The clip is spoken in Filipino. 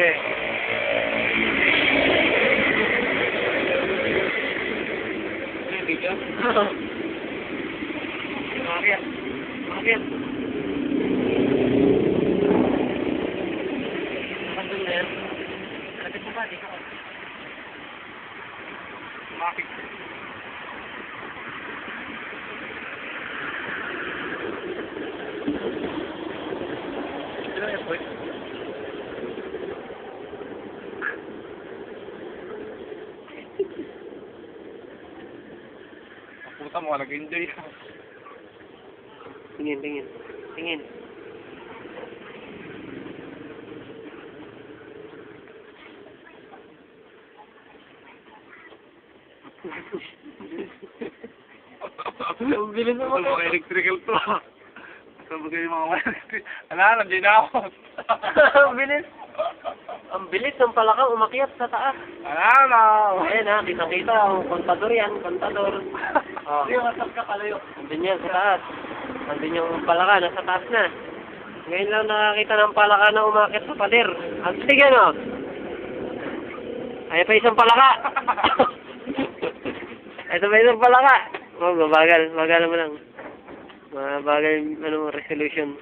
Okay. Ano video? Bakit? Bakit? Nandun na yan. Lapit mo ba? Puta mo, nag-enjoy. Tingin, tingin. Tingin. Ang bilis mo Ito mga electrical to. Mga yung mga electric. Ala, nandiyan na ako. Ang bilis. Ang bilis ng palakang umakyat sa taas. Ala na. Ayan ha, kitang-kita. Ang kontador yan, kontador. Oh. Hindi, masas ka palayo. Nandun yan sa taas. Nandun yung palaka, nasa taas na. Ngayon lang nakakita ng palaka na umakit sa pader. Ang tigan o. Ay pa isang palaka. Ito pa isang palaka. Oh, mabagal. Mabagal mo lang. Mabagal yung ano, resolution.